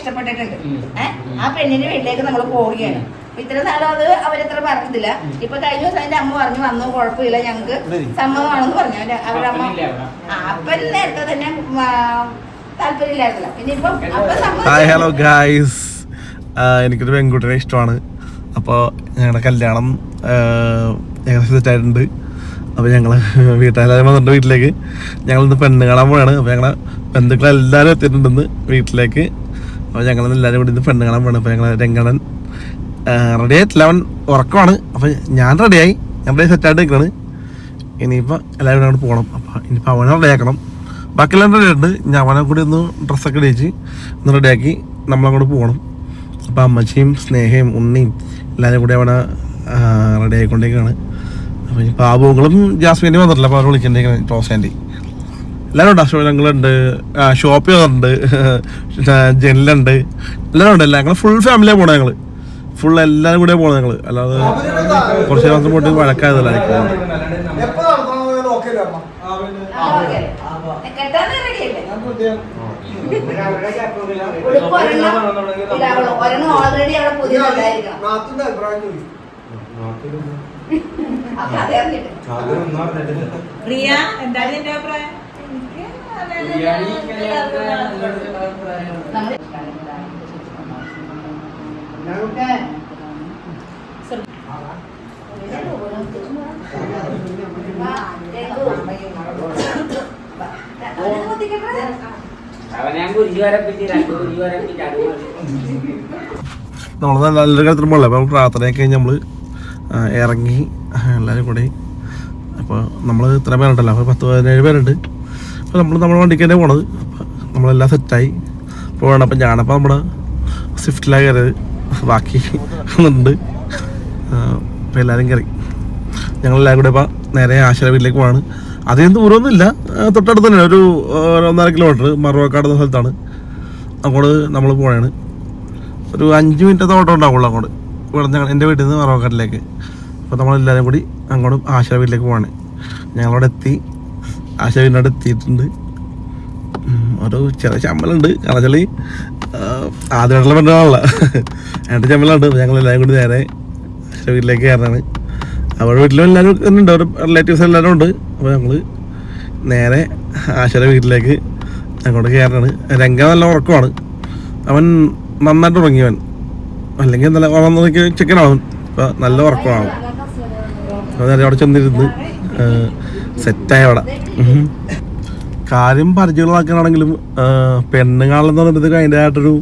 ഇഷ്ടപ്പെട്ടിട്ടുണ്ട്. ഏഹ് ആ പെണ്ണിന്റെ വീട്ടിലേക്ക് നമ്മൾ പോവുകയാണ്. ഇത്ര നാളും അത് അവരത്ര പറഞ്ഞില്ല ഇപ്പൊ കഴിഞ്ഞ ദിവസം അതിന്റെ അമ്മ പറഞ്ഞു വന്നു കുഴപ്പമില്ല ഞങ്ങൾക്ക് സമ്മതമാണെന്ന് പറഞ്ഞു. അവന്റെ അവരുടെ അമ്മ അപ്പൻ നേരത്തെ തന്നെ താല്പര്യമില്ലായിരുന്നല്ലോ. പിന്നെ ഇപ്പൊ ഹായ് ഹലോ ഗായ്സ് എനിക്കൊരു പെൺകുട്ടിനെ ഇഷ്ടമാണ്. അപ്പോൾ ഞങ്ങളുടെ കല്യാണം ഏകദേശം സെറ്റായിട്ടുണ്ട്. അപ്പോൾ ഞങ്ങൾ വീട്ടുകാരെല്ലാവരും വന്നിട്ടുണ്ട് വീട്ടിലേക്ക്. ഞങ്ങളിന്ന് പെണ്ണ് കാണാൻ പോവുകയാണ് അപ്പോൾ ഞങ്ങളുടെ ബന്ധുക്കളെല്ലാവരും എത്തിയിട്ടുണ്ടെന്ന് വീട്ടിലേക്ക്. അപ്പോൾ ഞങ്ങൾ എല്ലാവരും കൂടി ഇന്ന് പെണ്ണ്. കാണാൻ പോകണം അപ്പോൾ ഞങ്ങൾ രംഗണൻ റെഡി ആയിട്ടില്ല അവൻ ഉറക്കമാണ്. അപ്പോൾ ഞാൻ റെഡിയായി ഞാൻ റെഡി സെറ്റായിട്ട് നിൽക്കുകയാണ് ഇനിയിപ്പോൾ എല്ലാവരും അങ്ങോട്ട് പോകണം അപ്പോൾ ഇനിയിപ്പോൾ അവനെ റെഡിയാക്കണം ബാക്കിയെല്ലാം റെഡി ഉണ്ട് ഞാൻ അവനെ കൂടി ഒന്ന് ഡ്രസ്സൊക്കെ ഇടിച്ച് ഒന്ന് റെഡിയാക്കി നമ്മളങ്ങോട്ട് പോകണം അപ്പോൾ അമ്മച്ചിയും സ്നേഹയും ഉണ്ണിയും എല്ലാവരും കൂടി അവിടെ റെഡി ആയിക്കൊണ്ടിരിക്കുകയാണ് അപ്പോൾ ഇനി പാപുകളും ജാസ്മിന്റെ വന്നിട്ടില്ല. അപ്പോൾ അവർ വിളിച്ചിട്ടുണ്ടെങ്കിൽ ടോസ് ആന്റി എല്ലാവരും ഉണ്ട് അശോകങ്ങളുണ്ട് ഷോപ്പിയുണ്ട് ജനലുണ്ട് ജെല്ലുണ്ട് എല്ലാവരും ഉണ്ട് എല്ലാം ഞങ്ങൾ ഫുൾ ഫാമിലിയാണ് പോണത് ഞങ്ങൾ ഫുൾ എല്ലാവരും കൂടെ പോണത് ഞങ്ങൾ അല്ലാതെ കുറച്ച് ദിവസം പോയിട്ട് വഴക്കായതല്ല റിയ എന്താണ് നിന്റെ അഭിപ്രായം നമ്മൾ നല്ല നല്ലൊരു കാര്യത്തിന് പോകല്ലേ അപ്പോൾ പ്രാർത്ഥനയൊക്കെ കഴിഞ്ഞ് നമ്മൾ ഇറങ്ങി എല്ലാവരും കൂടി. അപ്പോൾ നമ്മൾ ഇത്ര പേരുണ്ടല്ലോ. അപ്പോൾ പത്ത് പതിനേഴ് പേരുണ്ട്. അപ്പോൾ നമ്മൾ നമ്മുടെ വണ്ടിക്ക് തന്നെ പോണത്. നമ്മളെല്ലാം സെറ്റായി. അപ്പോൾ വേണം അപ്പം ഞാനപ്പോൾ നമ്മുടെ സ്വിഫ്റ്റിലാണ് കയറിയത്. ബാക്കി ഉണ്ട് അപ്പോൾ എല്ലാവരും കയറി. ഞങ്ങളെല്ലാവരും കൂടെ ഇപ്പം നേരെ ആശുര വീട്ടിലേക്ക് പോവാണ്. അധികം ദൂരമൊന്നുമില്ല. തൊട്ടടുത്ത് തന്നെ ഒരു ഒന്നര കിലോമീറ്റർ മറുവാക്കാട് എന്ന സ്ഥലത്താണ്. അങ്ങോട്ട് നമ്മൾ പോയാണ് ഒരു അഞ്ച് മിനിറ്റത്തെ ഓട്ടം ഉണ്ടാവുള്ളൂ അങ്ങോട്ട്. ഇവിടെ ഞങ്ങൾ എന്റെ വീട്ടിൽ നിന്ന് മറവക്കാട്ടിലേക്ക്. അപ്പോൾ നമ്മളെല്ലാവരും കൂടി അങ്ങോട്ട് ആശ്ര വീട്ടിലേക്ക് പോവാണ്. ഞങ്ങളവിടെ എത്തി. ആശാ വീടിനോട് എത്തിയിട്ടുണ്ട്. ഓരോ ചെറിയ ചമ്മലുണ്ട്. കറച്ചളി ആദ്യമായിട്ടുള്ള പെണ്ണുകളല്ല രണ്ട് ചമ്മലുണ്ട്. ഞങ്ങൾ എല്ലാവരും കൂടി നേരെ ആശാ വീട്ടിലേക്ക് കയറാണ് അവരുടെ വീട്ടിലും എല്ലാവരും ഉണ്ട് അവരുടെ റിലേറ്റീവ്സ് എല്ലാവരും ഉണ്ട്. അപ്പോൾ ഞങ്ങൾ നേരെ ആശയുടെ വീട്ടിലേക്ക് അങ്ങോട്ട് കയറാണ് രംഗ നല്ല ഉറക്കമാണ്. അവൻ നന്നായിട്ട് ഉറങ്ങിയവൻ അല്ലെങ്കിൽ നല്ല ഉറങ്ങുന്നതൊക്കെ ചെക്കനാവും അപ്പോൾ നല്ല ഉറക്കമാണ് നേരെ അവിടെ ചെന്നിരുന്ന് സെറ്റായ അവിടെ കാര്യം പരിചയമുള്ളതാക്കാനാണെങ്കിലും പെണ്ണുങ്ങളെന്ന് പറയുന്നത് അതിന്റെതായിട്ടൊരു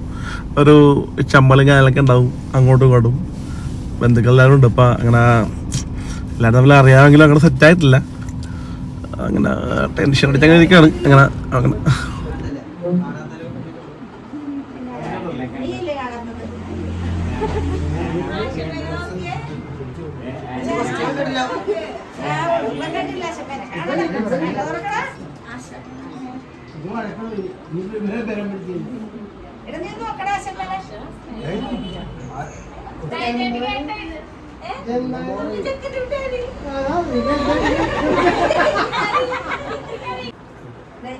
ഒരു ചമ്മലും കാര്യങ്ങളൊക്കെ ഉണ്ടാവും. അങ്ങോട്ടും ഇങ്ങോട്ടും. ബന്ധുക്കൾ എല്ലാവരും ഉണ്ട്. ഇപ്പം അങ്ങനെ എല്ലാവരും തമ്മിൽ അറിയാമെങ്കിലും അങ്ങനെ സെറ്റായിട്ടില്ല അങ്ങനെ ടെൻഷൻ അടിച്ചങ്ങനെ ഇരിക്കുകയാണ് അങ്ങനെ അങ്ങനെ. നീയല്ലേ കാണുന്നത്? ആ, ഉള്ളം കണ്ടില്ല, ശബേനെ. കാണണം. കണ്ണ് തുറക്കടാ. എടാ, നീ നോക്കടാ, ശബേനെ. ഏ? ഈ ചെക്കന്റെ വീട്ടുകാര്. ദേ,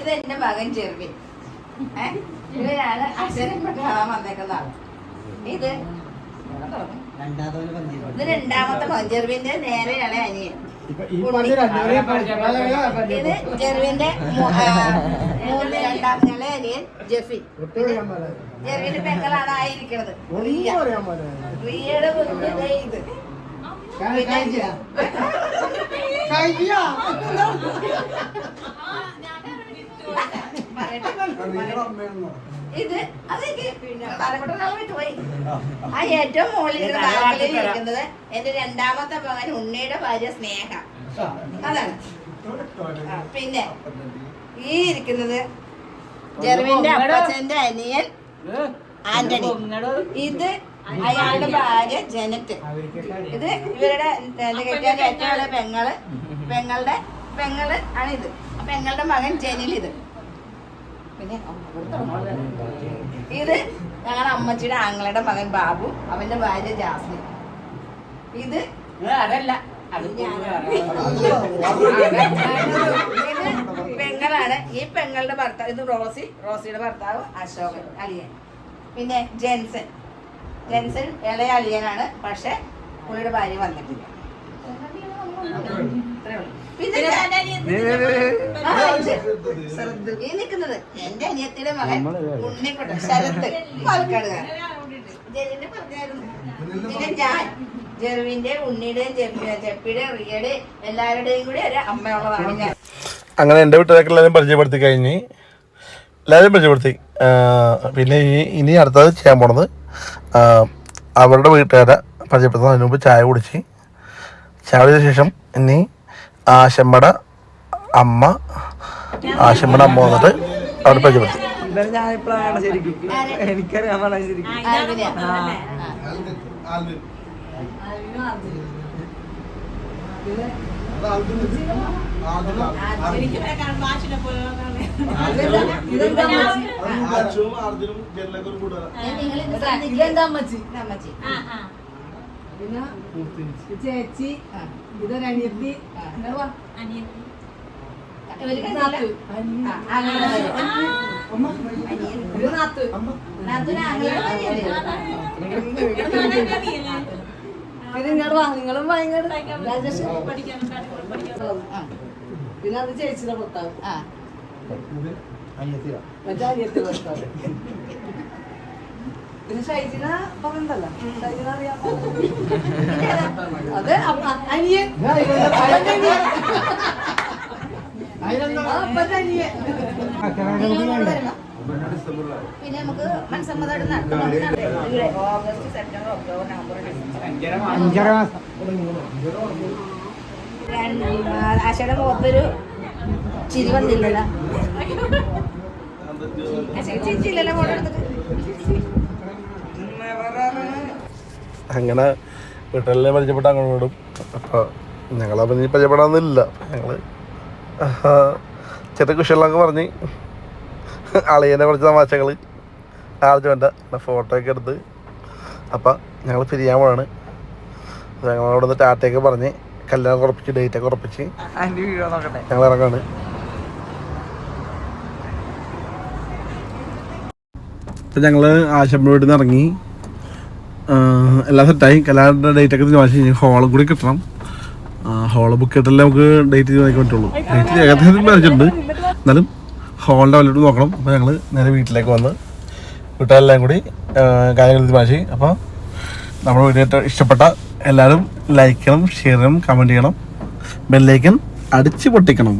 ഇത് എന്റെ മകൻ ചെറുവിൻ ഏ? ഇവരാണ് അച്ഛനെ കാണാൻ വന്നേക്കുന്ന ആൾ ഇത്. ഇത് രണ്ടാമത്തെ മകൻ ചെറുവിന്റെ നേരെയാണ് അനിയൻ. ഇത് ആ, മൂന്ന് രണ്ടാം നില അനിയൻ ജെഫിൻ ചെറുവിന്റെ പെങ്ങളാണ് ആയിരിക്കുന്നത് റിയ. റിയയുടെ ദേ ഇത്. പിന്നെ ഇത് അതൊക്കെ പിന്നെ. പോയി. ആ. ഏറ്റവും മുകളിൽ ഇരിക്കുന്നത് എന്റെ രണ്ടാമത്തെ മകൻ ഉണ്ണിയുടെ ഭാര്യ സ്നേഹ. അതാണ്. പിന്നെ ഈ ഇരിക്കുന്നത് ജെർവിന്റെ അപ്പച്ചന്റെ അനിയൻ ആന്റണി. ഇത് അയാളുടെ ഭാര്യ ജനറ്റ് ഇത് ഇവരുടെ ഏറ്റവും പെങ്ങൾ. പെങ്ങളുടെ പെങ്ങൾ ആണ് ഇത് ആ പെങ്ങളുടെ മകൻ ജനിൽ ഇത് പിന്നെ ഇത് ഞങ്ങളുടെ അമ്മച്ചിയുടെ ആങ്ങളുടെ മകൻ ബാബു അവന്റെ ഭാര്യ ജാസ്മിൻ. ഇത് അതല്ല പെങ്ങളാണ്. ഈ പെങ്ങളുടെ ഭർത്താവ് ഇത് റോസി റോസിയുടെ ഭർത്താവ് അശോകൻ അലിയൻ പിന്നെ ജെൻസൻ ജെൻസൻ ഇളയ അലിയനാണ് പക്ഷെ പുള്ളിയുടെ ഭാര്യ വന്നിട്ടില്ല. ഇത്രേ ഉള്ളൂ. ഈ നിൽക്കുന്നത് എന്റെ അനിയത്തിയുടെ മകൻ ഉണ്ണിക്കുട്ടൻ ശരത്ത് പാലക്കാടുകാരൻ ജെറിന്റെ പറഞ്ഞായിരുന്നു. പിന്നെ ഞാൻ ജെറുവിന്റെ ഉണ്ണിയുടെയും ജെപ്പി- ജെപ്പിയുടെയും റിയയുടെയും എല്ലാവരുടെയും കൂടി ഒരു അമ്മയുള്ളതാണ് ഞാൻ. അങ്ങനെ എന്റെ പരിചയപ്പെടുത്തി കഴിഞ്ഞ് എല്ലാവരും പരിചയപ്പെടുത്തി. പിന്നെ ഈ ഇനി അടുത്തത് ചെയ്യാൻ പോണത് അവരുടെ വീട്ടുകാരെ പരിചയപ്പെടുത്തുന്നതിന് മുമ്പ് ചായ കുടിച്ച് ചായ കുടിച്ച ശേഷം ഇനി ആശമ്മയുടെ അമ്മ ആശമ്മയുടെ അമ്മ വന്നിട്ട് അവിടെ പരിചയപ്പെടുത്തി. ശരിക്കും. എനിക്കറിയാൻ ശരിക്കും. ഇതെന്താ അമ്മച്ചി ചേച്ചി വാ. അനിയത്തി. വാ നിങ്ങളും ഭയങ്കര പിന്നെ അത് ചേച്ചിയുടെ ഭർത്താവ്. ആ. മറ്റേ അനിയത്തി ഭർത്താവ്. പിന്നെ ഷൈജിന പറഞ്ഞതല്ല ഷൈജിന അറിയാം അത് അപ്പ- അനിയൻ. പിന്നെ നമുക്ക് മനസ്സമ്മതം August September October November December. രണ്ട്- ആ, ആശയുടെ മുഖത്തൊരു ചിരി വന്നില്ലല്ലോ. ചിരിച്ചില്ലല്ലോ ഫോട്ടോ എടുത്തിട്ട്? അങ്ങനെ വീട്ടിലെ പരിചയപ്പെട്ട അങ്ങോട്ടും വിടും അപ്പോൾ ഞങ്ങളപ്പം ഇനി പരിചയപ്പെടാമെന്നില്ല ഞങ്ങൾ ചെറിയ കൃഷികളൊക്കെ പറഞ്ഞ് അളിയനെ കുറച്ച് തമാശകൾ ആർജുവന്റെ ഫോട്ടോ ഒക്കെ എടുത്ത്. അപ്പം ഞങ്ങൾ പിരിയാൻ പോവാണ്. ഞങ്ങളവിടെ നിന്ന് ടാറ്റയൊക്കെ പറഞ്ഞ് കല്യാണം ഉറപ്പിച്ച് ഡേറ്റൊക്കെ ഉറപ്പിച്ച് ഞങ്ങൾ ഇറങ്ങാണ്. ഇപ്പം ഞങ്ങൾ ആശമ്പ വീട്ടിൽ നിന്ന് ഇറങ്ങി. എല്ലാം സെറ്റായി കല്യാണ ഡേറ്റ് ഒക്കെ തീരുമാനിച്ചു ഹോളും കൂടി കിട്ടണം. ഹോൾ ബുക്ക് ചെയ്തിട്ടല്ലേ നമുക്ക് ഡേറ്റ് തീരുമാനിക്കാൻ പറ്റുള്ളൂ. ഡേറ്റ് ഏകദേശം തീരുമാനിച്ചിട്ടുണ്ട് എന്നാലും ഹോളിന്റെ വല്ലോട്ട് നോക്കണം. അപ്പോൾ ഞങ്ങൾ നേരെ വീട്ടിലേക്ക് വന്ന് വീട്ടുകാരെല്ലാം കൂടി കാര്യങ്ങൾ തീരുമാനിച്ചു അപ്പോൾ നമ്മുടെ വീഡിയോ ഇഷ്ടപ്പെട്ട എല്ലാവരും ലൈക്ക് ചെയ്യണം ഷെയർ ചെയ്യണം കമന്റ് ചെയ്യണം. ബെല്ലൈക്കൻ അടിച്ച് പൊട്ടിക്കണം.